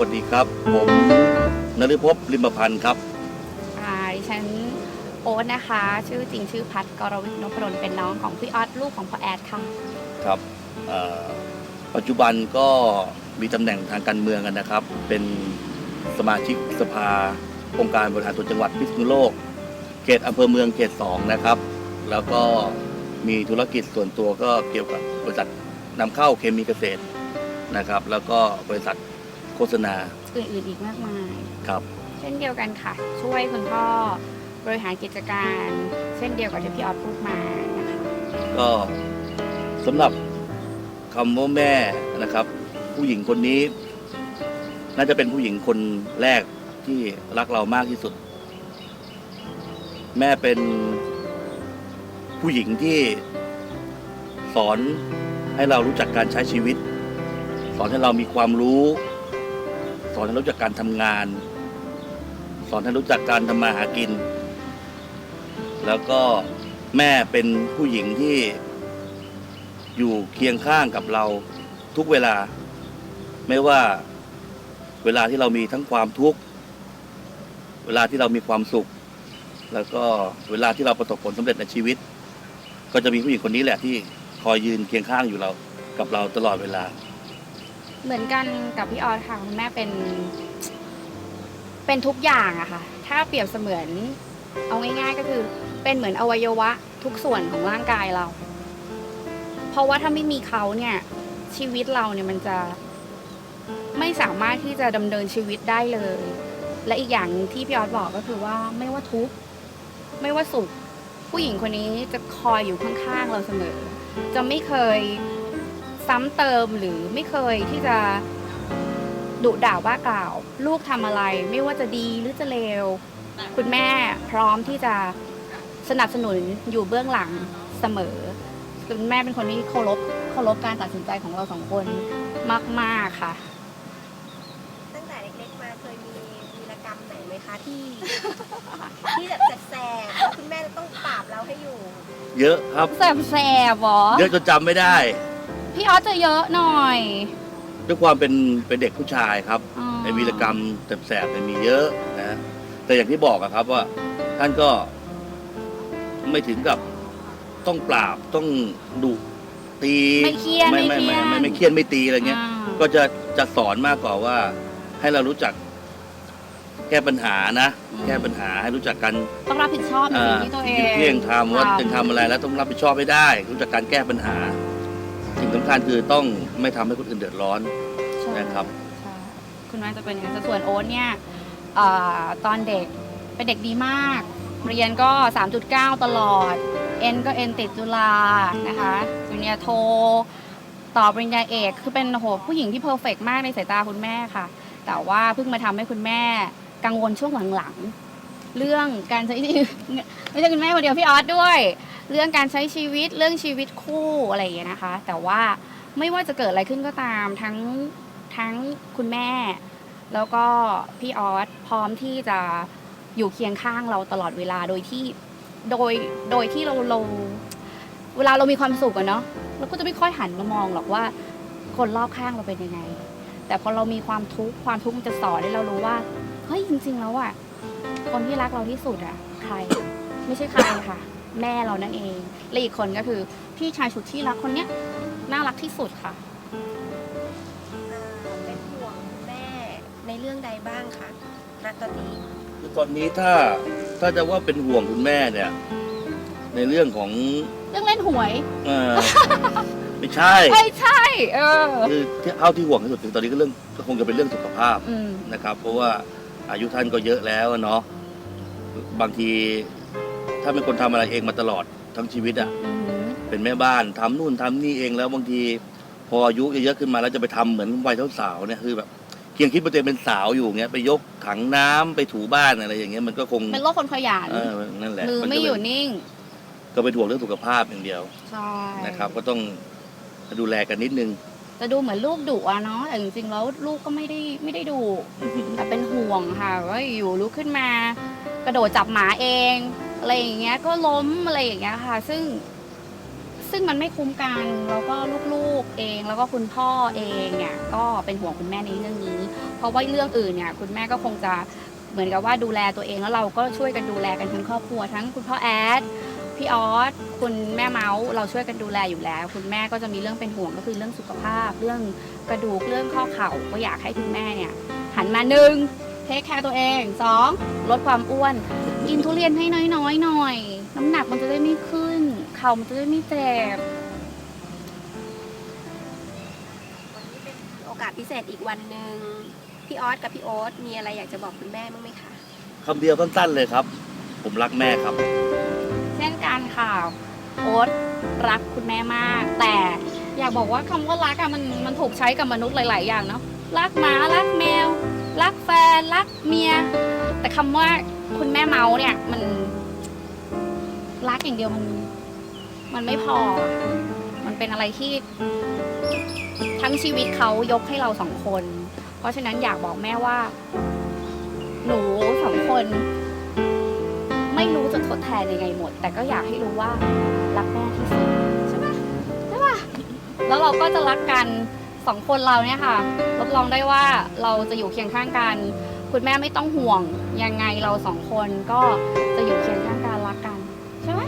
วัสดีครับ ผมนฤภพลิมพันธ์ครับค่ะดิฉันโอ๊ตนะคะ ชื่อจริงชื่อพัดกรวิทย์นพดลเป็นน้องของพี่ออสลูกของพ่อแอดค่ะครับเอ่อปัจจุบันก็มีตำแหน่งทางการเมืองกันนะครับ เป็นสมาชิกสภาองค์การบริหารส่วนจังหวัดพิษณุโลก เขตอำเภอเมืองเขตสองนะครับ แล้วก็มีธุรกิจส่วนตัวก็เกี่ยวกับบริษัทนำเข้าเคมีเกษตรนะครับ แล้วก็บริษัทโฆษณาอื่นๆอีกมากมาย ครับเช่นเดียวกันค่ะ ช่วยคุณพ่อบริหารกิจการ เช่นเดียวกับที่พี่ออสพูดมานะคะก็สำหรับคำว่าแม่นะครับ ผู้หญิงคนนี้ น่าจะเป็นผู้หญิงคนแรกที่รักเรามากที่สุด แม่เป็นผู้หญิงที่สอนให้เรารู้จักการใช้ชีวิต สอนให้เรามีความรู้ส อนให้รู้จักการทำงาน สอนให้รู้จักการทำมาหากิน แล้วก็แม่เป็นผู้หญิงที่อยู่เคียงข้างกับเราทุกเวลา ไม่ว่าเวลาที่เรามีทั้งความทุกข์ เวลาที่เรามีความสุข แล้วก็เวลาที่เราประสบผลสำเร็จในชีวิต ก็จะมีผู้หญิงคนนี้แหละที่คอยยืนเคียงข้างอยู่เรากับเราตลอดเวลา เหมือนกันกับพี่ออสค่ะคุณแม่เป็น เป็นทุกอย่างอะค่ะ ถ้าเปรียบเสมือน เอาง่ายๆก็คือ เป็นเหมือนอวัยวะทุกส่วนของร่างกายเรา เพราะว่าถ้าไม่มีเขาเนี่ย ชีวิตเราเนี่ยมันจะไม่สามารถที่จะดำเนินชีวิตได้เลย และอีกอย่างหนึ่งที่พี่ออสบอกก็คือว่าไม่ว่าทุกข์ไม่ว่าสุข ผู้หญิงคนนี้จะคอยอยู่ข้างๆเราเสมอ จะไม่เคย ซ้ำเติมหรือไม่เคยที่จะดุด่าว่ากล่าว ลูกทำอะไรไม่ว่าจะดีหรือจะเลวคุณแม่พร้อมที่จะสนับสนุนอยู่เบื้องหลังเสมอคุณแม่เป็นคนที่เคารพเคารพการตัดสินใจของเราสองคนมาก ๆค่ะ ตั้งแต่เล็กๆมาเคยมีวีรกรรมไหนไหมคะที่ ที่แบบแสบๆแล้วคุณแม่จะต้องปราบเราให้อยู่ เยอะครับแสบแสบๆหรอเยอะจนจำไม่ได้ พี่ออสจะเยอะหน่อย ด้วยความเป็นเป็นเด็กผู้ชายครับอ๋อ ในวีรกรรมแสบๆเนี่ยมีเยอะนะแต่อย่างที่บอกอะครับว่าท่านก็ไม่ถึงกับต้องปราบต้องดุตีไม่เครียดไม่ไม่ไม่เครีไม่ยด ไม่ไม่เครียดไม่ตีอะไรเงี้ย อ่าก็จะจะสอนมากกว่าว่า ให้เรารู้จักแก้ปัญหานะ แก้ปัญหาให้รู้จักกันต้องรับผิดชอบในสิ่งที่ตัวเองเที่ยงทำว่าทำจะทำอะไรแล้วต้องรับผิดชอบให้ได้ รู้จักการแก้ปัญหาสิ่งสำ คัญคือต้องไม่ทำให้คนอื่นเดือดร้อน ใช่นะครับ ใช่คุณแม่จะเป็นอย่างนั้นแต่ส่วนโอ๊ตเนี่ยเอ่อตอนเด็กเป็นเด็กดีมาก เรียนก็ 3.9 ตลอด เอ็นก็เอ็นติดจุฬานะคะปริญญาโท ต่อปริญญาเอก คือเป็นโอ้โหผู้หญิงที่เพอร์เฟกมากในสายตาคุณแม่ค่ะ แต่ว่าเพิ่งมาทำให้คุณแม่กังวลช่วงหลังๆ เรื่องการใช้ชีวิต ไม่ใช่คุณแม่คนเดียวพี่ออสด้วย เรื่องการใช้ชีวิตเรื่องชีวิตคู่อะไรอย่างเงี้ยนะคะ แต่ว่าไม่ว่าจะเกิดอะไรขึ้นก็ตามทั้งทั้งคุณแม่ แล้วก็พี่ออสพร้อมที่จะอยู่เคียงข้างเราตลอดเวลาโดยที่โดยโดยที่เราเราเวลาเรามีความสุขอะเนาะเราก็จะไม่ค่อยหันมามองหรอกว่า คนรอบข้างเราเป็นยังไง แต่พอเรามีความทุกข์ความทุกข์มันจะสอนให้เรารู้ว่าเฮ้ยจริง ๆ แล้วอะคนที่รักเราที่สุดอะใคร ไม่ใช่ใครค่ะ แม่เรานั่นเองและอีกคนก็คือพี่ชายสุดที่รักคนเนี้ยน่ารักที่สุดค่ะ อ่าเป็นห่วงคุณแม่ในเรื่องใดบ้างคะณตอนนี้คือตอนนี้ถ้าถ้าจะว่าเป็นห่วงคุณแม่เนี่ย ในเรื่องของเรื่องเล่นหวยเออ ไม่ใช่ไม่ใช่ เออ คือที่เท่าที่ห่วงที่สุดคือตอนนี้ก็เรื่องก็คงจะเป็นเรื่องสุขภาพอืมนะครับ เพราะว่าอายุท่านก็เยอะแล้วอะเนาะบางที ถ้าเป็นคนทำอะไรเองมาตลอดทั้งชีวิตอะอืมเป็นแม่บ้านทำนู่นทำนี่เองแล้วบางทีพออายุเยอะๆขึ้นมาแล้วจะไปทำเหมือนวัยสาวๆเนี่ยคือแบบเคียงคิดว่าตัวเองเป็นสาวอยู่เงี้ยไปยกถังน้ำไปถูบ้านอะไรอย่างเงี้ยมันก็คงเป็นโรคคนขยันเออนั่นแหละมือมันไม่ก็อเป็ยู่นนิ่ง ก็เป็นห่วงเรื่องสุขภาพอย่างเดียวใช่นะครับ ก็ต้องดูแลกันนิดนึง จะดูเหมือนลูกดุอะเนาะแต่จริงๆแล้วลูกก็ไม่ได้ไม่ได้ดุแต่เป็นห่วงค่ะว่าอยู่ลุกขึ้นมา กระโดดจับหมาเอง อะไรอย่างเงี้ยก็ล้มอะไรอย่างเงี้ยค่ะ ซึ่งซึ่งมันไม่คุ้มกันแล้วก็ลูกๆเองแล้วก็คุณพ่อเองเนี่ยก็เป็นห่วงคุณแม่ในเรื่องนี้ เพราะว่าเรื่องอื่นเนี่ยคุณแม่ก็คงจะเหมือนกับว่าดูแลตัวเองแล้วเราก็ช่วยกันดูแลกันทั้งครอบครัวทั้งคุณพ่อแอดพี่ออสคุณแม่เมาส์เราช่วยกันดูแลอยู่แล้ว คุณแม่ก็จะมีเรื่องเป็นห่วงก็คือเรื่องสุขภาพ เรื่องกระดูกเรื่องข้อเข่าก็อยากให้คุณแม่เนี่ยหันมาหนึ่งเทคแคร์ตัวเองสองลดความอ้วน กินทุเรียนให้น้อยๆหน่อย น้ำหนักมันจะได้ไม่ขึ้น เข่ามันจะได้ไม่เจ็บวันนี้เป็นโอกาสพิเศษอีกวันหนึ่งพี่ออสกับพี่โอ๊ตมีอะไรอยากจะบอกคุณแม่บ้างไหมคะ คำเดียวสั้นๆเลยครับ ผมรักแม่ครับ เช่นกันค่ะโอ๊ตรักคุณแม่มาก แต่อยากบอกว่าคำว่ารักอะมันมันถูกใช้กับมนุษย์หลาย ๆ อย่างเนาะรักหมารักแมว รักแฟนรักเมีย แต่คำว่า คุณแม่เมาส์เนี่ยมัน รักอย่างเดียวมัน มันไม่พอ มันเป็นอะไรที่ ทั้งชีวิตเขายกให้เราสองคน เพราะฉะนั้นอยากบอกแม่ว่า หนูสองคน ไม่รู้จะทดแทนยังไงหมด แต่ก็อยากให้รู้ว่ารักแม่ที่สุดใช่ไหมใช่ปะแล้วเราก็จะรักกันสองคนเราเนี่ยค่ะรับรองได้ว่าเราจะอยู่เคียงข้างกัน คุณแม่ไม่ต้องห่วงยังไงเราสองคนก็จะอยู่เคียงข้างกันรักกัน ใช่ไหม